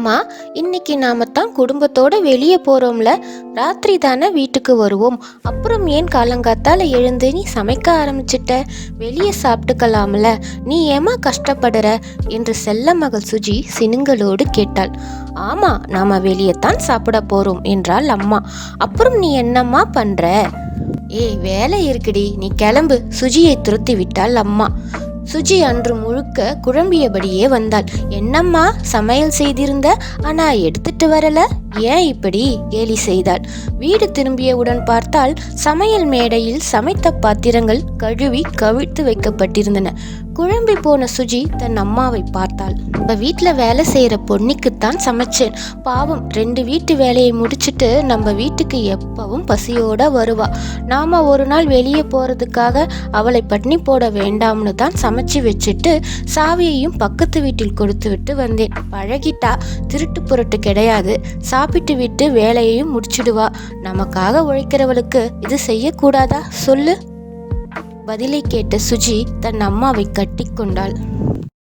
அம்மா இன்னைக்கு நாம தான் குடும்பத்தோட வெளியே போறோம்ல. ராத்திரி தானே வீட்டுக்கு வருவோம். அப்புறம் ஏன் காலங்காத்தால எழுந்து நீ சமைக்க ஆரம்பிச்சிட்ட? வெளியே சாப்பிட்டுக்கலாம்ல. நீ ஏமா கஷ்டப்படுற? என்று செல்ல மகள் சுஜி சினுங்களோடு கேட்டாள். ஆமா நாம வெளியே தான் சாப்பிட போறோம் என்றாள் அம்மா. அப்புறம் நீ என்னம்மா பண்ற? ஏய் வேலை இருக்குடி. நீ கிளம்பு. சுஜியை துரத்தி விட்டாள் அம்மா. சுஜி அன்று முழுக்க குழம்பியபடியே வந்தாள். என்னம்மா சமையல் செய்திருந்த? ஆனா எடுத்துட்டு வரல. ஏன் இப்படி கேலி செய்தாள்? வீடு திரும்பியவுடன் பார்த்தால் சமையல் மேடையில் சமைத்த பாத்திரங்கள் கழுவி கவிழ்த்து வைக்கப்பட்டிருந்தன. குழம்பி போன சுஜி தன் அம்மாவை பார்த்தாள். நம்ம வீட்டில் வேலை செய்கிற பொன்னிக்குத்தான் சமைச்சேன். பாவம் ரெண்டு வீட்டு வேலையை முடிச்சிட்டு நம்ம வீட்டுக்கு எப்பவும் பசியோட வருவா. நாம ஒரு நாள் வெளியே போறதுக்காக அவளை பட்னி போட வேண்டாம்னு தான் சமைச்சு வச்சுட்டு சாவியையும் பக்கத்து வீட்டில் கொடுத்து விட்டு வந்தேன். பழகிட்டா திருட்டு புரட்டு கிடையாது. சாப்பிட்டு விட்டு வேலையையும் முடிச்சிடுவா. நமக்காக உழைக்கிறவளுக்கு இது செய்யக்கூடாதா? சொல்லு. பதிலை கேட்ட சுஜி தன் அம்மாவை கட்டிக்கொண்டாள்